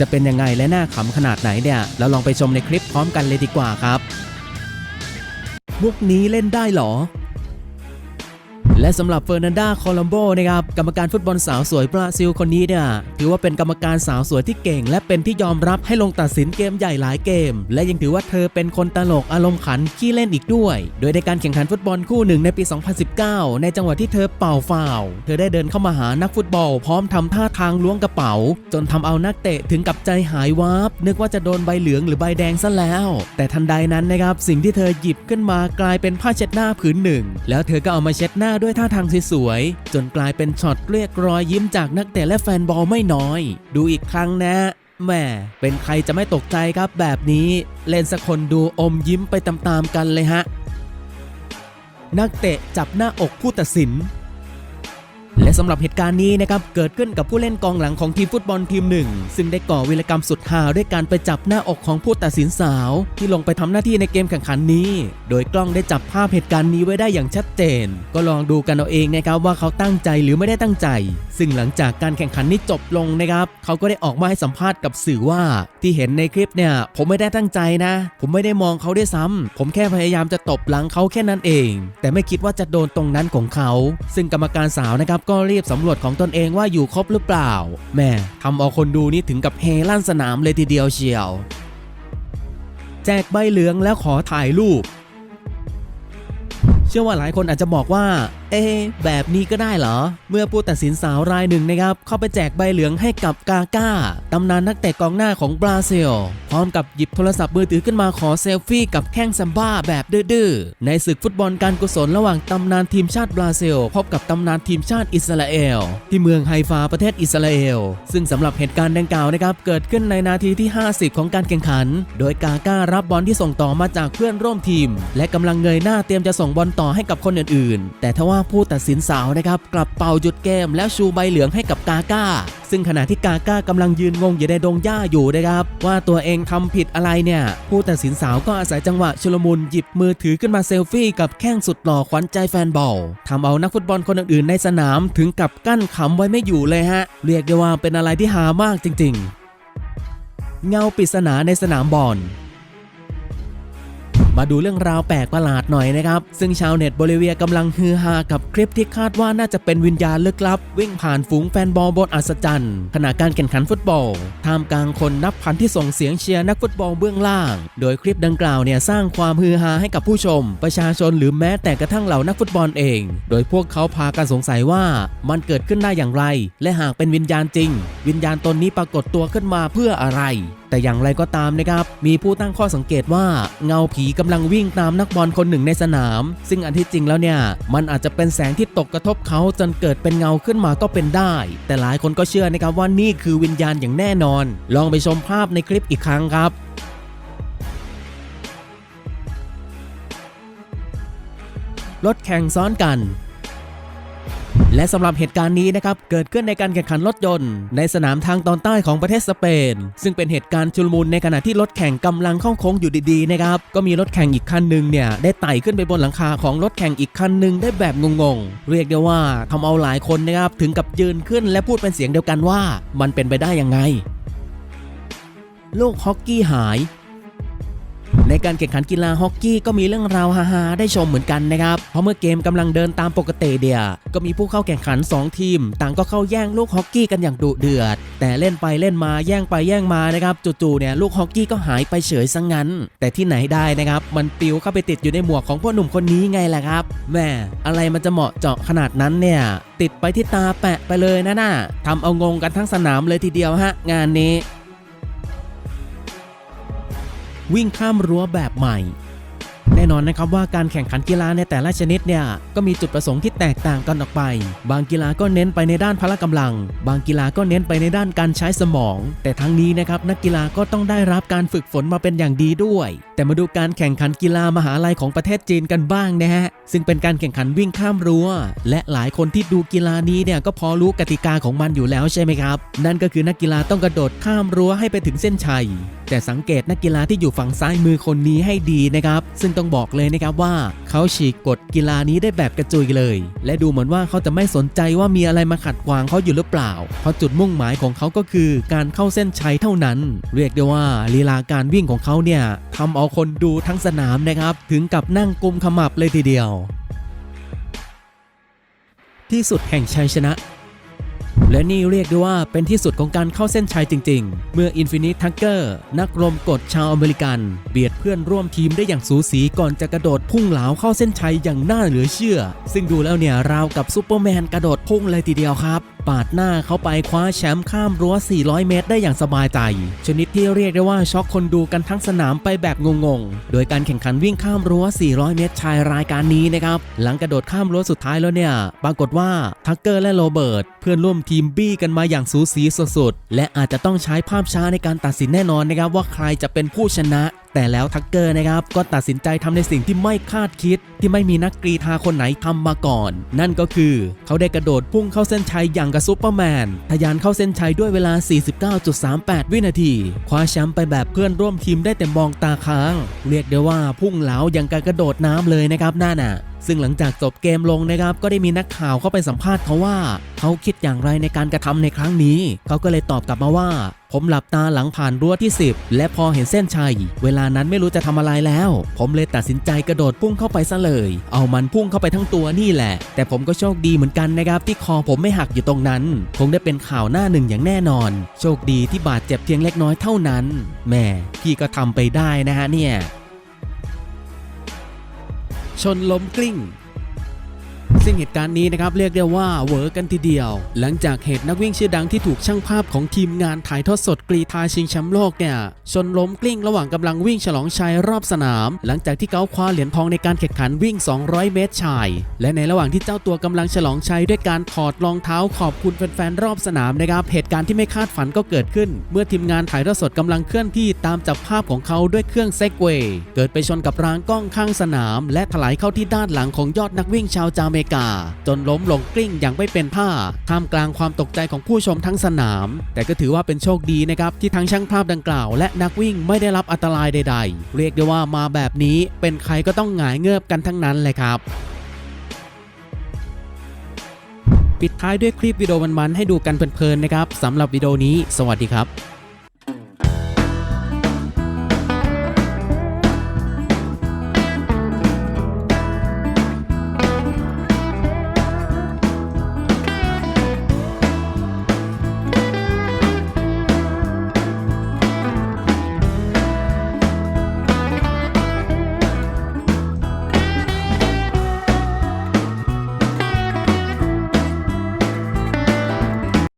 จะเป็นยังไงและน่าขำขนาดไหนเนี่ยเราลองไปชมในคลิปพร้อมกันเลยดีกว่าครับมุกนี้เล่นได้เหรอ และสำหรับเฟอร์นันดาโคลัมโบนะครับกรรมการฟุตบอลสาวสวยบราซิลคนนี้เนี่ยถือว่าเป็นกรรมการสาวสวยที่เก่ง และเป็นที่ยอมรับให้ลงตัดสินเกมใหญ่หลายเกม และยังถือว่าเธอเป็นคนตลกอารมณ์ขันขี้เล่นอีกด้วย โดยในการแข่งขันฟุตบอลคู่หนึ่งในปี 2019 ในจังหวะที่เธอเป่าฟาวเธอได้เดินเข้ามาหานักฟุตบอล พร้อมทำท่าทางล้วงกระเป๋า จนทำเอานักเตะถึงกับใจหายวาบนึกว่าจะโดนใบเหลืองหรือใบแดงซะแล้ว แต่ทันใดนั้นนะครับสิ่งที่เธอหยิบขึ้นมากลายเป็นผ้าเช็ดหน้าผืนหนึ่ง แล้วเธอก็เอามาเช็ดหน้าด้วยท่าทางสวยๆ จนกลายเป็นช็อตเรียกรอยยิ้มจากนักเตะและแฟนบอลไม่น้อย ดูอีกครั้งนะแหม่เป็นใครจะไม่ตกใจครับแบบนี้ เล่นสักคนดูอมยิ้มไปตามๆกันเลยฮะ นักเตะจับหน้าอกผู้ตัดสิน และสำหรับเหตุการณ์นี้นะครับเกิดขึ้นกับผู้เล่นกองหลังของทีมฟุตบอลทีมหนึ่ง ซึ่งได้ก่อวีรกรรมสุดฮาด้วยการไปจับหน้าอกของผู้ตัดสินสาว ที่ลงไปทำหน้าที่ในเกมแข่งขันนี้ โดยกล้องได้จับภาพเหตุการณ์นี้ไว้ได้อย่างชัดเจน ก็ลองดูกันเอาเองนะครับว่าเขาตั้งใจหรือไม่ได้ตั้งใจ ซึ่งหลังจากการแข่งขันนี้จบลงนะครับเขาก็ได้ออกมาให้สัมภาษณ์กับสื่อว่า ที่เห็นในคลิปเนี่ยผมไม่ได้ตั้งใจนะ ผมไม่ได้มองเขาด้วยซ้ำผมแค่พยายามจะตบหลังเขาแค่นั้นเอง แต่ไม่คิดว่าจะโดนตรงนั้นของเขา ซึ่งกรรมการสาวนะครับก็รีบสำรวจของตนเองว่าอยู่ครบหรือเปล่า แม่ทำเอาคนดูนี่ถึงกับเฮลั่นสนามเลยทีเดียวเชียว แจกใบเหลืองแล้วขอถ่ายรูป เชื่อว่าหลายคนอาจจะบอกว่า เอ๊แบบนี้ก็ได้เหรอ เมื่อผู้ตัดสินสาวรายหนึ่งนะครับ เข้าไปแจกใบเหลืองให้กับกาก้าตำนานนักเตะกองหน้าของบราซิล พร้อมกับหยิบโทรศัพท์มือถือขึ้นมาขอเซลฟี่กับแข้งซัมบ้าแบบดื้อๆในศึกฟุตบอลการกุศลระหว่างตำนานทีมชาติบราซิล พบกับตำนานทีมชาติอิสราเอล ที่เมืองไฮฟาประเทศอิสราเอล ซึ่งสำหรับเหตุการณ์ดังกล่าวนะครับเกิดขึ้นในนาทีที่ 50 ของการแข่งขัน โดยกาก้ารับบอลที่ส่งต่อมาจากเพื่อนร่วมทีม และกำลังเงยหน้าเตรียมจะส่งบอลต่อให้กับคนอื่นๆ แต่ทว่าผู้ตัดสินสาวนะครับกลับเป่าหยุดเกม แล้วชูใบเหลืองให้กับกาก้า ซึ่งขณะที่กาก้ากำลังยืนงงอยู่ในดงหญ้าอยู่นะครับ ว่าตัวเองทำผิดอะไรเนี่ย ผู้ตัดสินสาวก็อาศัยจังหวะชุลมุนหยิบมือถือขึ้นมาเซลฟี่กับแข้งสุดหล่อขวัญใจแฟนบอลทำเอานักฟุตบอลคนอื่นๆในสนามถึงกับกั้นขำไว้ไม่อยู่เลยฮะเรียกได้ว่าเป็นอะไรที่หามากจริง ๆ เงาปริศนาในสนามบอล มาดูเรื่องราวแปลกประหลาดหน่อยนะครับ ซึ่งชาวเน็ตโบลิเวียกำลังฮือฮากับคลิปที่คาดว่าน่าจะเป็นวิญญาณลึกลับ วิ่งผ่านฝูงแฟนบอลบนอัศจรรย์ ขณะการแข่งขันฟุตบอลท่ามกลางคนนับพันที่ส่งเสียงเชียร์นักฟุตบอลเบื้องล่าง โดยคลิปดังกล่าวเนี่ยสร้างความฮือฮาให้กับผู้ชม ประชาชนหรือแม้แต่กระทั่งเหล่านักฟุตบอลเอง โดยพวกเขาพากันสงสัยว่ามันเกิดขึ้นได้อย่างไร และหากเป็นวิญญาณจริง วิญญาณตนนี้ปรากฏตัวขึ้นมาเพื่ออะไรแต่อย่างไรก็ตามนะครับ มีผู้ตั้งข้อสังเกตว่าเงาผีกำลังวิ่งตามนักบอลคนหนึ่งในสนาม ซึ่งอันที่จริงแล้วเนี่ย มันอาจจะเป็นแสงที่ตกกระทบเขาจนเกิดเป็นเงาขึ้นมาก็เป็นได้ แต่หลายคนก็เชื่อนะครับว่านี่คือวิญญาณอย่างแน่นอน ลองไปชมภาพในคลิปอีกครั้งครับรถแข่งซ้อนกัน และสำหรับเหตุการณ์นี้นะครับเกิดขึ้นในการแข่งขันรถยนต์ ในสนามทางตอนใต้ของประเทศสเปน ซึ่งเป็นเหตุการณ์ชุลมุนในขณะที่รถแข่งกำลังเข้าโค้งอยู่ดีๆนะครับก็มีรถแข่งอีกคันหนึ่งเนี่ยได้ไต่ขึ้นไปบนหลังคาของรถแข่งอีกคันหนึ่งได้แบบงงๆ เรียกได้ว่าทำเอาหลายคนนะครับถึงกับยืนขึ้นและพูดเป็นเสียงเดียวกันว่า มันเป็นไปได้ยังไงลูกฮอกกี้หาย ในการแข่งขันกีฬาฮอกกี้ก็มีเรื่องราวฮาๆได้ชมเหมือนกันนะครับ เพราะเมื่อเกมกำลังเดินตามปกติเดียก็มีผู้เข้าแข่งขัน 2 ทีม ต่างก็เข้าแย่งลูกฮอกกี้กันอย่างดุเดือด แต่เล่นไปเล่นมาแย่งไปแย่งมานะครับจู่ๆเนี่ยลูกฮอกกี้ก็หายไปเฉยซะงงั้น แต่ที่ไหนได้นะครับ มันปิวเข้าไปติดอยู่ในหมวกของพ่อหนุ่มคนนี้ไงล่ะครับแม่อะไรมันจะเหมาะเจาะขนาดนั้นเนี่ยติดไปที่ตาแปะไปเลยนะน่ะทำเอางงกันทั้งสนามเลยทีเดียวฮะงานนี้ วิ่งข้ามรั้วแบบใหม่ แน่นอนนะครับว่าการแข่งขันกีฬาในแต่ละชนิดเนี่ยก็มีจุดประสงค์ที่แตกต่างกันออกไป บางกีฬาก็เน้นไปในด้านพละกำลัง บางกีฬาก็เน้นไปในด้านการใช้สมอง แต่ทั้งนี้นะครับนักกีฬาก็ต้องได้รับการฝึกฝนมาเป็นอย่างดีด้วย แต่มาดูการแข่งขันกีฬามหาลัยของประเทศจีนกันบ้างนะฮะ ซึ่งเป็นการแข่งขันวิ่งข้ามรั้ว และหลายคนที่ดูกีฬานี้เนี่ยก็พอรู้กติกาของมันอยู่แล้วใช่ไหมครับ นั่นก็คือนักกีฬาต้องกระโดดข้ามรั้วให้ไปถึงเส้นชัย แต่สังเกตนักกีฬาที่อยู่ฝั่งซ้ายมือคนนี้ให้ดีนะครับ ซึ่งต้องบอกเลยนะครับว่า เขาฉีกกฎกีฬานี้ได้แบบกระจุยเลย และดูเหมือนว่าเขาจะไม่สนใจว่ามีอะไรมาขัดขวางเขาอยู่หรือเปล่า เพราะจุดมุ่งหมายของเขาก็คือการเข้าเส้นชัยเท่านั้น เรียกได้ว่าลีลาการวิ่งของเขาเนี่ยทำเอาคนดูทั้งสนามนะครับ ถึงกับนั่งกุมขมับเลยทีเดียว ที่สุดแห่งชัยชนะ และนี่เรียกได้ว่าเป็นที่สุดของการเข้าเส้นชัยจริง ๆ เมื่อ Infinite Tucker นักรมกฎชาวอเมริกัน เบียดเพื่อนร่วมทีมได้อย่างสูสีก่อนจะกระโดดพุ่งเหลาเข้าเส้นชัยอย่างน่าเหลือเชื่อ ซึ่งดูแล้วเนี่ยราวกับซูเปอร์แมนกระโดดพุ่งเลยทีเดียวครับ ปาดหน้าเข้าไปคว้าแชมป์ข้ามรั้ว 400 เมตร ได้อย่างสบายใจ ชนิดที่เรียกได้ว่าช็อกคนดูกันทั้งสนามไปแบบงงๆ โดยการแข่งขันวิ่งข้ามรั้ว 400 เมตรชายรายการนี้นะครับ หลังกระโดดข้ามรั้วสุดท้ายแล้วเนี่ย ปรากฏว่าทักเกอร์และโรเบิร์ตเพื่อนร่วมทีมบี้กันมาอย่างสูสีสุดๆ และอาจจะต้องใช้ภาพช้าในการตัดสินแน่นอนนะครับว่าใครจะเป็นผู้ชนะ แต่แล้วทักเกอร์นะครับก็ตัดสินใจทำในสิ่งที่ไม่คาดคิด ที่ไม่มีนักกรีธาคนไหนทำมาก่อน นั่นก็คือ เขาได้กระโดดพุ่งเข้าเส้นชัยอย่างกับซูเปอร์แมนทะยานเข้าเส้นชัยด้วยเวลา 49.38 วินาที คว้าแชมป์ไปแบบเพื่อนร่วมทีมได้แต่มองตาค้าง เรียกได้ว่าพุ่งเหลาอย่างการกระโดดน้ำเลยนะครับนั่นน่ะ ซึ่งหลังจากจบเกมลงนะครับก็ได้มีนักข่าวเข้าไปสัมภาษณ์เขาว่า เขาคิดอย่างไรในการกระทำในครั้งนี้ เขาก็เลยตอบกลับมาว่า ผมหลับตาหลังผ่านรั้วที่ 10 และพอเห็นเส้นชัย เวลานั้นไม่รู้จะทำอะไรแล้ว ผมเลยตัดสินใจกระโดดพุ่งเข้าไปซะเลย เอามันพุ่งเข้าไปทั้งตัวนี่แหละ แต่ผมก็โชคดีเหมือนกันนะครับที่คอผมไม่หักอยู่ตรงนั้น คงได้เป็นข่าวหน้าหนึ่งอย่างแน่นอน โชคดีที่บาดเจ็บเพียงเล็กน้อยเท่านั้นแม่พี่ก็ทำไปได้นะฮะเนี่ย ชนล้มกลิ้ง ซึ่งเหตุการณ์นี้นะครับเรียกได้ว่าเวอร์กันทีเดียว หลังจากเหตุนักวิ่งชื่อดังที่ถูกช่างภาพของทีมงานถ่ายทอดสดกรีธาชิงแชมป์โลกเนี่ยชนล้มกลิ้งระหว่างกำลังวิ่งฉลองชัยรอบสนาม หลังจากที่เขาคว้าเหรียญทองในการแข่งขันวิ่ง 200 เมตรชาย และในระหว่างที่เจ้าตัวกำลังฉลองชัยด้วยการถอดรองเท้าขอบคุณแฟนๆรอบสนามนะครับเหตุการณ์ที่ไม่คาดฝันก็เกิดขึ้น เมื่อทีมงานถ่ายทอดสดกำลังเคลื่อนที่ตามจับภาพของเขาด้วยเครื่องเซกเวย์เกิดไปชนกับรางกล้องข้างสนาม และถลายเข้าที่ด้านหลังของยอดนักวิ่งชาวจามเมกา จนล้มลงกลิ้งอย่างไม่เป็นท่าท่ามกลางความตกใจของผู้ชมทั้งสนาม แต่ก็ถือว่าเป็นโชคดีนะครับที่ทั้งช่างภาพดังกล่าว และนักวิ่งไม่ได้รับอันตรายใด ๆ เรียกได้ว่ามาแบบนี้เป็นใครก็ต้องหงายเงือบกันทั้งนั้นเลยครับปิดท้ายด้วยคลิปวิดีโอมันๆให้ดูกันเพลินๆนะครับสำหรับวิดีโอนี้ สวัสดีครับ